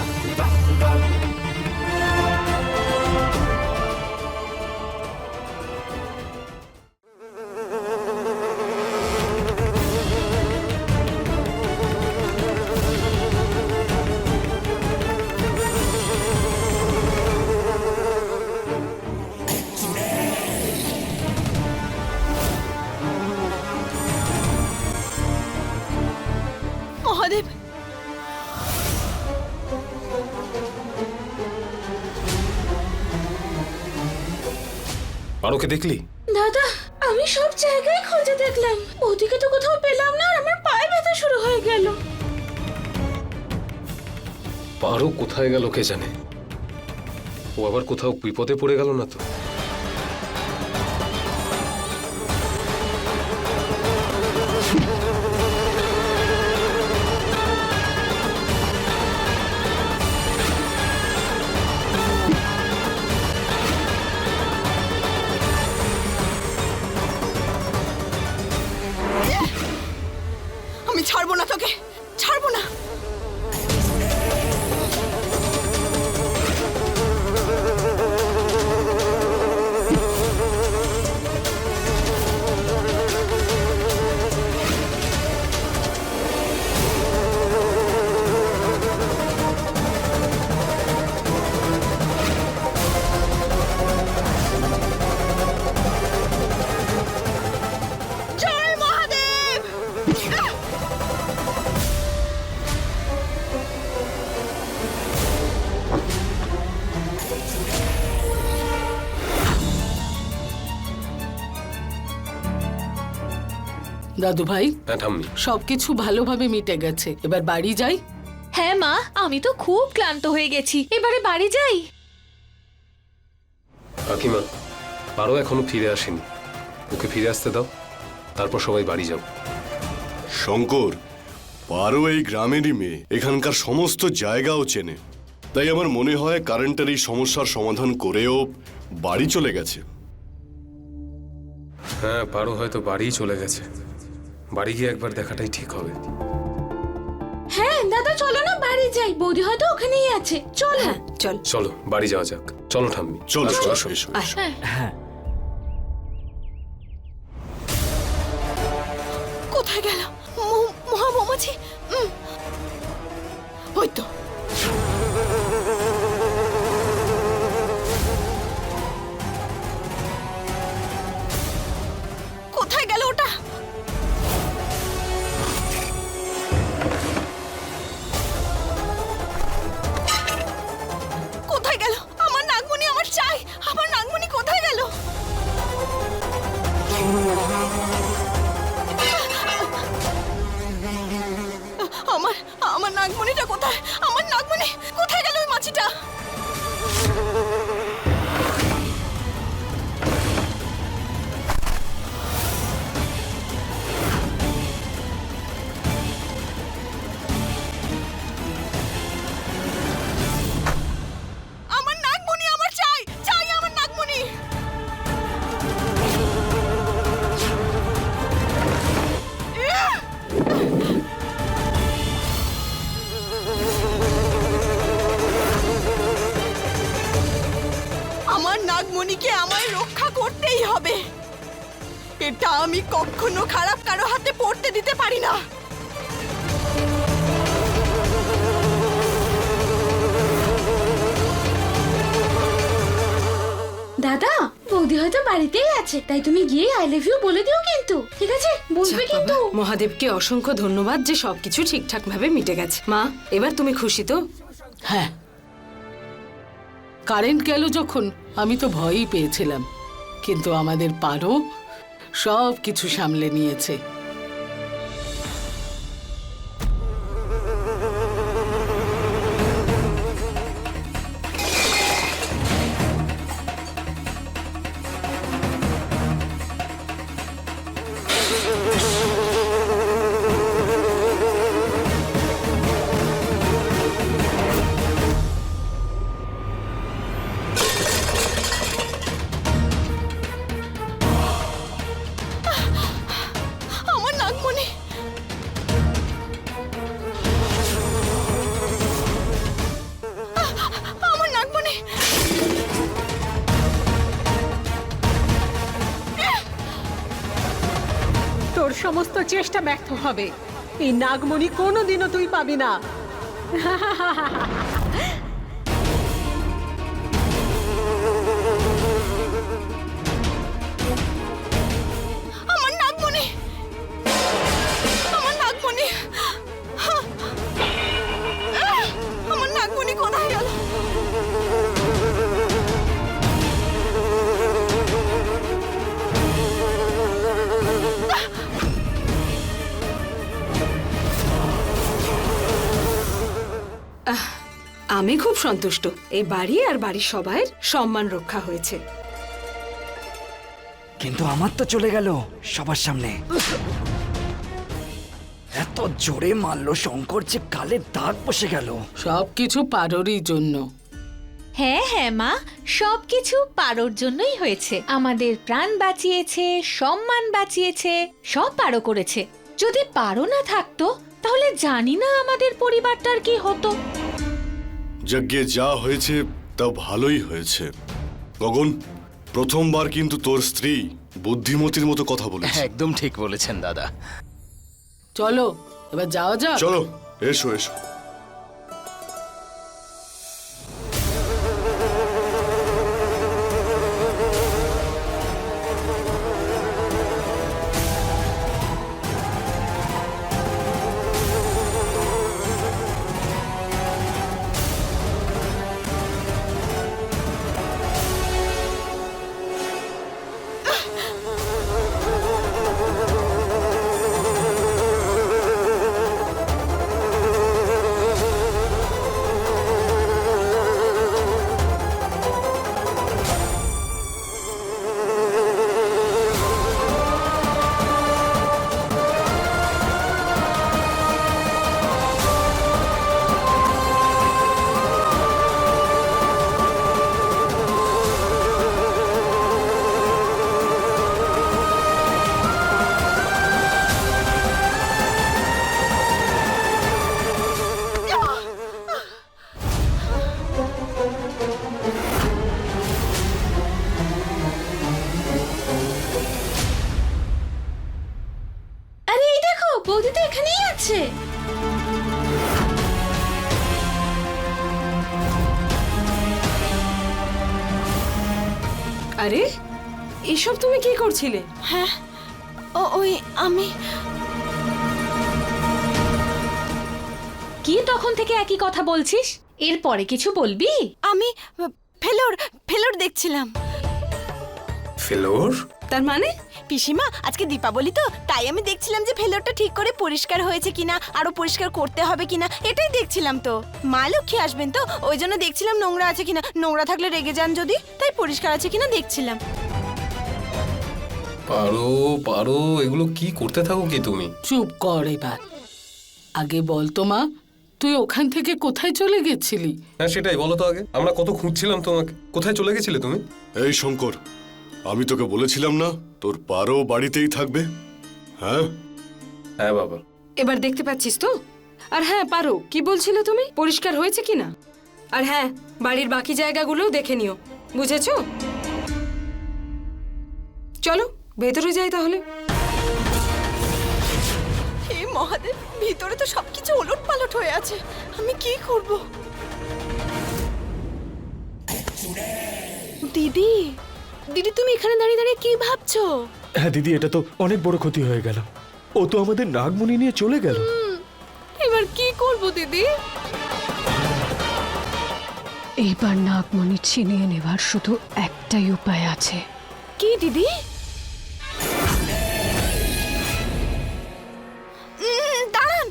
মহাদেব পারোকে দেখলি? দাদা আমি সব জায়গায় খুঁজে দেখলাম। ওদিকে তো কোথাও পেলাম না আর আমার পায়ে ব্যথা শুরু হয়ে গেল। পারো কোথায় গেল কে জানে? ও আবার কোথাও বিপদে পড়ে গেল না তো? দাদু ভাই। হ্যাঁ ঠাম্মি। সবকিছু ভালোভাবে মিটে গেছে। এবার বাড়ি যাই? হ্যাঁ মা আমি তো খুব ক্লান্ত হয়ে গেছি। এবারে বাড়ি যাই। কাকিমা পারো এখনও ফিরে আসেনি। ওকে ফিরে আসতে দাও। তারপর সবাই বাড়ি যাও। শঙ্কর পারো এই গ্রামেরই মেয়ে। এখানকার সমস্ত জায়গাও চেনে। তাই আমার মনে হয় কারেন্টের এই সমস্যার সমাধান করেও বাড়ি চলে গেছে। হ্যাঁ পারো হয়তো বাড়িই চলে গেছে। বাড়ি গিয়ে একবার দেখাটাই ঠিক হবে। হ্যাঁ দাদা চলো না বাড়ি যাই। বৌদি হয়তো ওখানেই আছে। চল। হ্যাঁ চল। চলো বাড়ি যাওয়া যাক। চলো ঠাম্মি। চলো চলো। এসো এসো। কোথায় গেল? মহা মৌমাছি ওই তো। কিন্তু ঠিক আছে? বলবে কিন্তু। মহাদেবকে অসংখ্য ধন্যবাদ যে সবকিছু ঠিকঠাক ভাবে মিটে গেছে। মা এবার তুমি খুশি তো? হ্যাঁ। কারেন্ট গেল যখন আমি তো ভয়ই পেয়েছিলাম। কিন্তু আমাদের পারো সব কিছু সামলে নিয়েছে। চেষ্টা ব্যর্থ হবে। এই নাগমণি কোনোদিনও তুই পাবি না। আমি খুব সন্তুষ্ট। এই বাড়ি আর বাড়ির সবাই সম্মান রক্ষা হয়েছে। কিন্তু আমার তো চলে গেল সবার সামনে। এত জোরে মারলো শঙ্কর যে কালে দাগ বসে গেল। সব কিছু পারোরই জন্য। হ্যাঁ হ্যাঁ মা সবকিছু পারোর জন্যই হয়েছে। আমাদের প্রাণ বাঁচিয়েছে সম্মান বাঁচিয়েছে সব পারো করেছে। যদি পারো না থাকতো তাহলে জানি না আমাদের পরিবারটার কি হতো। যজ্ঞে যা হয়েছে তা ভালোই হয়েছে। গগন প্রথমবার কিন্তু তোর স্ত্রী বুদ্ধিমতির মতো কথা বলে একদম ঠিক বলেছেন দাদা। চলো এবার যাওয়া যাক। চলো এসো এসো। বৌদি তো এখানেই আছে। আরে এসব তুমি কি করছিলে? হ্যাঁ ও ওই আমি। কি তখন থেকে একই কথা বলছিস? এরপরে কিছু বলবি? আমি ফেলোর ফেলোর দেখছিলাম। ফেলোর? তার মানে? পিসিমা আজকে দীপাবলি তো তাই আমি দেখছিলাম যে ফেলোরটা ঠিক করে পরিষ্কার হয়েছে কিনা আরও পরিষ্কার করতে হবে কিনা এটাই দেখছিলাম তো। মা লক্ষ্মী আসবেন তো ওই জন্য দেখছিলাম নোংরা আছে কিনা নোংরা থাকলে রেগে যান যদি তাই পরিষ্কার আছে কিনা দেখছিলাম। পারো পারো এগুলো কি করতে থাকো কি তুমি? চুপ কর এবার। আগে বল তো মা তুই ওখান থেকে কোথায় চলে গেছিলি? হ্যাঁ সেটাই বলো তো আগে। আমরা কত খুঁজছিলাম তোমাকে কোথায় চলে গেছিলে তুমি? এই শঙ্কর আমি তোকে বলেছিলাম না তোর পারো বাড়িতেই থাকবে। হ্যাঁ? হ্যাঁ বাবা। এবার দেখতে পাচ্ছিস তো? আর হ্যাঁ পারো কি বলছিলে তুমি? পরিষ্কার হয়েছে কি না আর হ্যাঁ বাড়ির বাকি জায়গাগুলোও দেখে নিও। বুঝেছ? চলো ভেতরে যাই তাহলে। হে মহাদেব ভিতরে তো সবকিছু ওলট পালট হয়ে আছে। আমি কি করব? দিদি দিদি তুমি এখানে দাঁড়িয়ে দাঁড়িয়ে কি ভাবছ? হ্যাঁ দিদি এটা তো অনেক বড় ক্ষতি হয়ে গেল। ও তো আমাদের নাগমণি নিয়ে চলে গেল। এবার কি করব দিদি? এইবার নাগমণি ছিনিয়ে নেবার শুধু একটাই উপায় আছে। কি দিদি? দাঁড়ান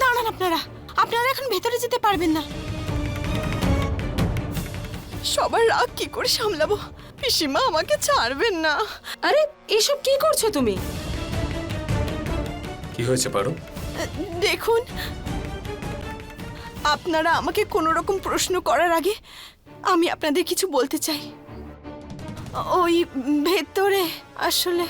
দাঁড়ান আপনারা। আপনারা এখন ভেতরে যেতে পারবেন না। সবার রাগ কি করে সামলাবো? পিসিমা আমাকে ছাড়বেন না। আরে এসব কি করছ তুমি? কি হয়েছে পারো? দেখুন আপনারা আমাকে কোনো রকম প্রশ্ন করার আগে আমি আপনাদের কিছু বলতে চাই। ওই ভেতরে আসলে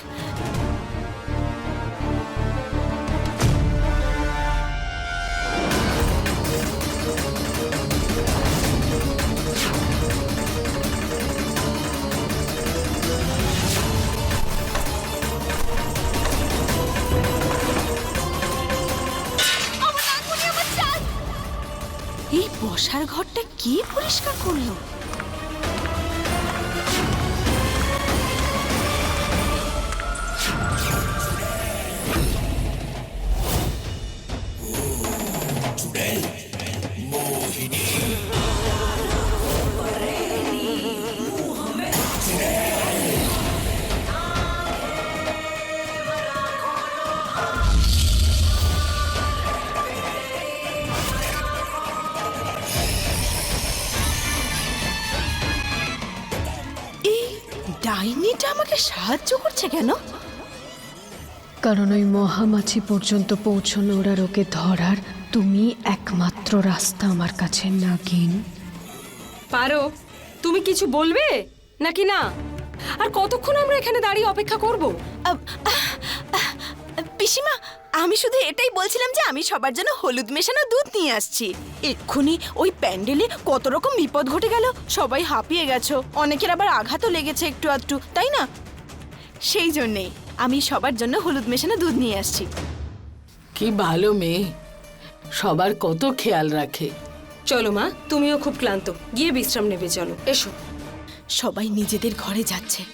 কে পরিষ্কার করল? সাহায্য করছে কেন? কারণ ওই মহামাছি পর্যন্ত পৌঁছনোর আর ওকে ধরার তুমি একমাত্র রাস্তা আমার কাছে না নাগিন। পারো তুমি কিছু বলবে? নাকি না? আর কতক্ষণ আমরা এখানে দাঁড়িয়ে অপেক্ষা করব? পিসিমা আমি শুধু এটাই বলছিলাম যে আমি সবার জন্য হলুদ মেশানো দুধ নিয়ে আসছি। এক্ষুনি ওই প্যান্ডেলে কত রকম বিপদ ঘটে গেল সবাই হাঁপিয়ে গেছো। অনেকের আবার আঘাতও লেগেছে একটু আধটু তাই না? সেই জন্যেই আমি সবার জন্য হলুদ মেশানো দুধ নিয়ে আসছি। কি ভালো মেয়ে। সবার কত খেয়াল রাখে। চলো মা তুমিও খুব ক্লান্ত। গিয়ে বিশ্রাম নেবে চলো। এসো। সবাই নিজেদের ঘরে যাচ্ছে।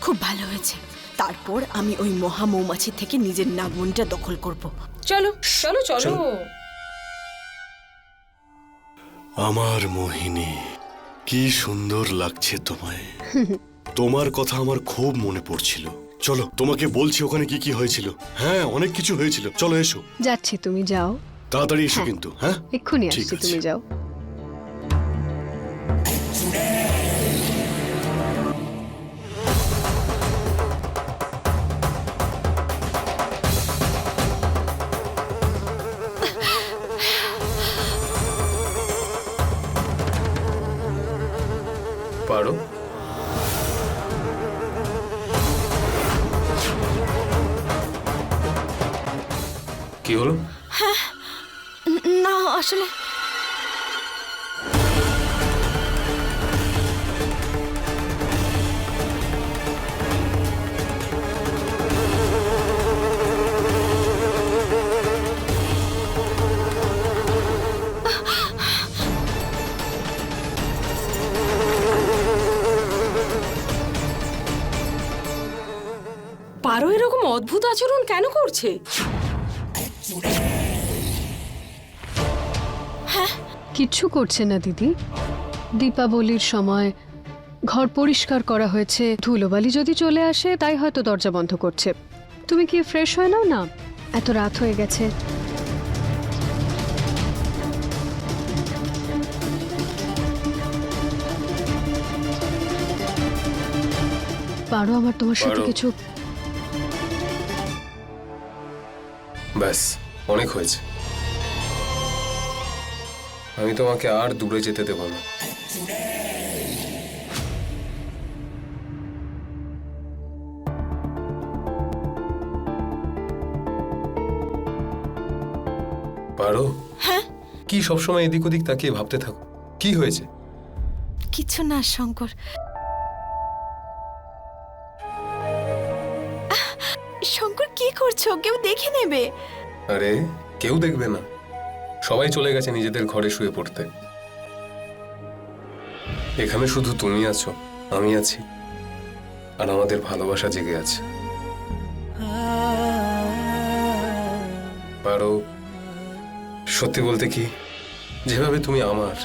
খুব ভালো হয়েছে। তারপর আমি ওই মহা মৌমাছি থেকে নিজের নাগমণিটা দখল করব। চলো চলো চলো। আমার মোহিনী কি সুন্দর লাগছে তোমায়। তোমার কথা আমার খুব মনে পড়ছিল। চলো তোমাকে বলছি ওখানে কি কি হয়েছিল। হ্যাঁ অনেক কিছু হয়েছিল। চলো এসো। যাচ্ছি তুমি যাও। তাড়াতাড়ি এসো কিন্তু হ্যাঁ? এক্ষুনি আসছি তুমি যাও। আচরণ কেন করছে? কিচ্ছু করছে না দিদি। দীপাবলির সময় ঘর পরিষ্কার করা হয়েছে। ধুলোবালি যদি চলে আসে তাই হয়তো দরজা বন্ধ করছে। তুমি কি ফ্রেশ হয়ে নাও না? এত রাত হয়ে গেছে। পারো আমার তোমার সাথে কিছু ব্যাস অনেক হয়েছে। আমি তোমাকে আর দূরে যেতে দেব না। পারো? হ্যাঁ। কি সবসময় এদিক ওদিক তাকিয়ে ভাবতে থাকো? কি হয়েছে? কিছু না শঙ্কর। শঙ্কর কি করছ? কেউ দেখে নেবে। আরে, কেউ দেখবে না। সবাই চলে গেছে নিজেদের ঘরে শুয়ে পড়তে। এখানে শুধু তুমি আছো, আমি আছি। আর আমাদের ভালোবাসা জেগে আছে। পারো, সত্যি বলতে কি, যেভাবে তুমি আমার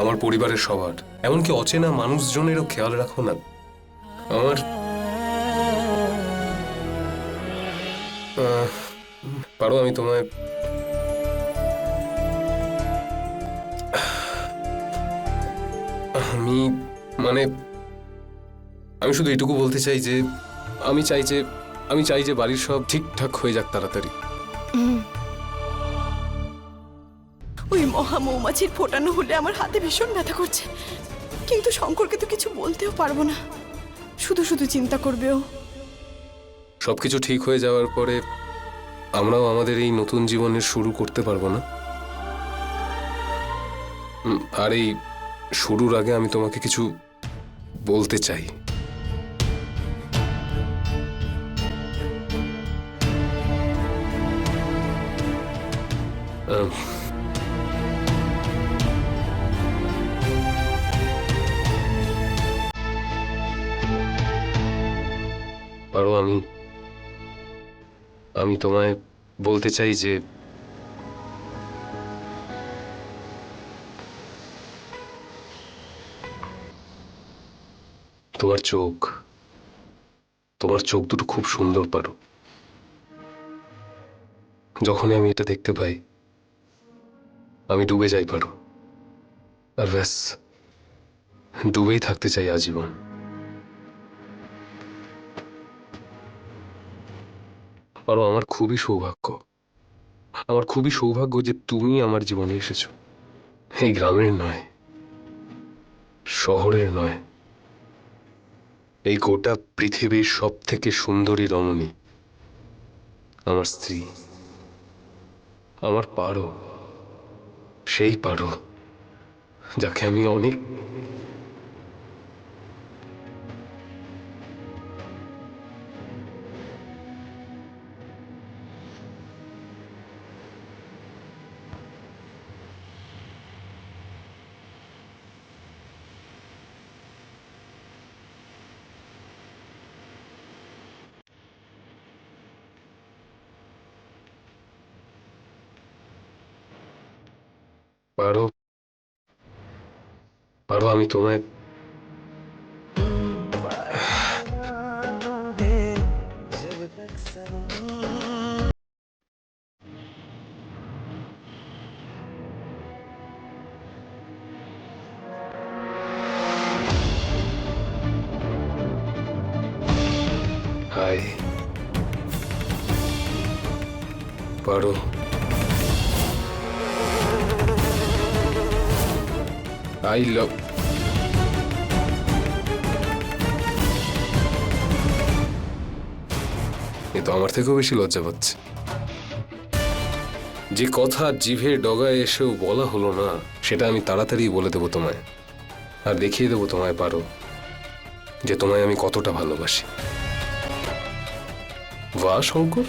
আমার পরিবারের সবার, এমনকি অচেনা মানুষজনেরও খেয়াল রাখো না। আমার পারো আমি তোমায় আমি মানে আমি শুধু এটুকু বলতে চাই যে আমি চাই যে আমি চাই যে বাড়ির সব ঠিকঠাক হয়ে যাক তাড়াতাড়ি। ওই মহা মৌমাছির ফোটানো হলে আমার হাতে ভীষণ ব্যথা করছে। কিন্তু শঙ্করকে তো কিছু বলতেও পারব না। শুধু শুধু চিন্তা করবে ও। সবকিছু ঠিক হয়ে যাওয়ার পরে আমরাও আমাদের এই নতুন জীবনের শুরু করতে পারব না। আর এই শুরুর আগে আমি তোমাকে কিছু বলতে চাই। আহ, আমি তোমায় বলতে চাই যে তোমার চোখ তোমার চোখ দুটো খুব সুন্দর পারো। যখনই আমি এটা দেখতে পাই, আমি ডুবে যাই পারো। আর ব্যাস, ডুবেই থাকতে চাই আজীবন। পারো, আমার খুবই সৌভাগ্য। আমার খুবই সৌভাগ্য যে তুমি আমার জীবনে এসেছ। এই গ্রামের নয়, শহরের নয়। এই গোটা পৃথিবীর সব থেকে সুন্দরী রমণী আমার স্ত্রী, আমার পারো, সেই পারো, যাকে আমি অনেক পারো পারো আমি তোমায় আই লাভ এ আমার থেকেও বেশি লজ্জা পাচ্ছে। যে কথা জিভের ডগায় এসেও বলা হলো না, সেটা আমি তাড়াতাড়ি বলে দেবো তোমায়। আর দেখিয়ে দেবো তোমায় পারো যে তোমায় আমি কতটা ভালোবাসি। বাহ, শঙ্কর।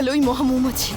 গেল ওই মহামৌমাছি।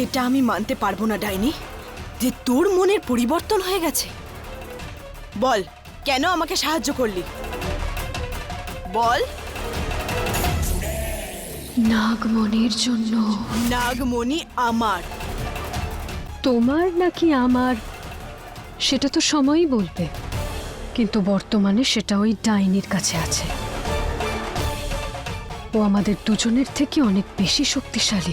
এটা আমি মানতে পারব না ডাইনি যে তোর মনের পরিবর্তন হয়ে গেছে। বল কেন আমাকে সাহায্য করলি? বল। নাগমণির জন্য। নাগমণি আমার। তোমার নাকি আমার? সেটা তো সময়ই বলবে কিন্তু বর্তমানে সেটা ওই ডাইনির কাছে আছে। ও আমাদের দুজনের থেকে অনেক বেশি শক্তিশালী।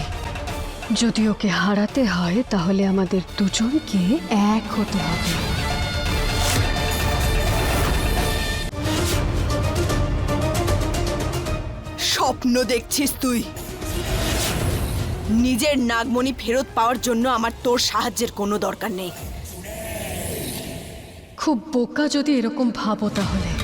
যদি ওকে হারাতে হয় তাহলে আমাদের দুজনকে এক হতে হবে। স্বপ্ন দেখছিস তুই। নিজের নাগমণি ফেরত পাওয়ার জন্য আমার তোর সাহায্যের কোনো দরকার নেই। খুব বোকা যদি এরকম ভাবো তাহলে।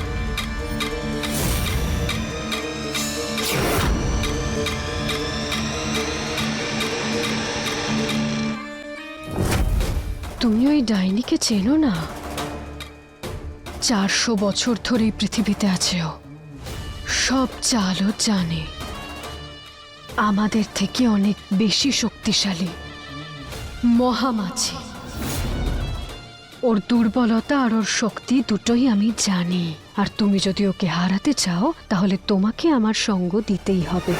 তুমি ওই ডাইনিকে চেনো না? চারশো বছর ধরে পৃথিবীতে আছে ও। সব চালও জানে। আমাদের থেকে অনেক বেশি শক্তিশালী। মহামাছি। ওর দুর্বলতা আর ওর শক্তি দুটোই আমি জানি। আর তুমি যদি ওকে হারাতে চাও, তাহলে তোমাকে আমার সঙ্গ দিতেই হবে।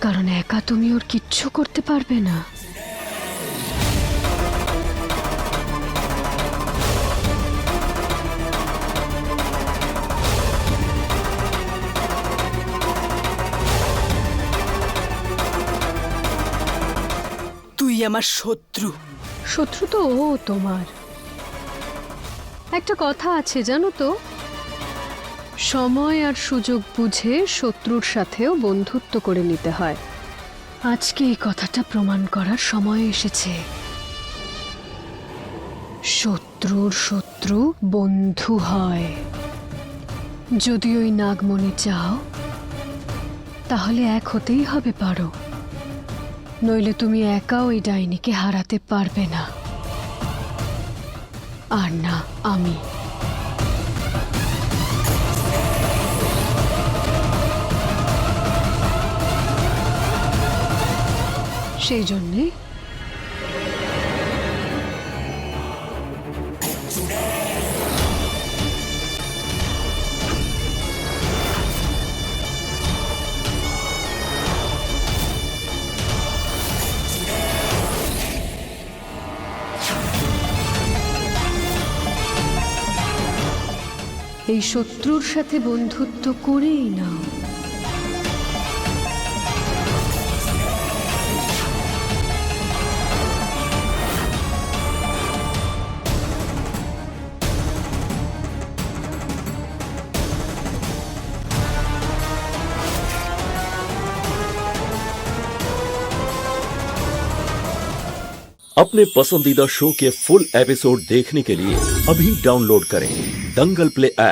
কারণ একা তুমি ওর কিচ্ছু করতে পারবে না। আমার শত্রু। শত্রু তো ও তোমার। একটা কথা আছে, জানো তো? সময় আর সুযোগ বুঝে শত্রুর সাথেও বন্ধুত্ব করে নিতে হয়। আজকে এই কথাটা প্রমাণ করার সময় এসেছে। শত্রুর শত্রু বন্ধু হয়। যদি ওই নাগমণি চাও, তাহলে এক হতেই হবে পারো। নইলে তুমি একা ওই ডাইনিকে হারাতে পারবে না। আর না আমি। সেই জন্যে এই শত্রুর সাথে বন্ধুত্ব করেই নাও अपने पसंदीदा शो के फुल एपिसोड देखने के लिए अभी डाउनलोड करें दंगल प्ले ऐप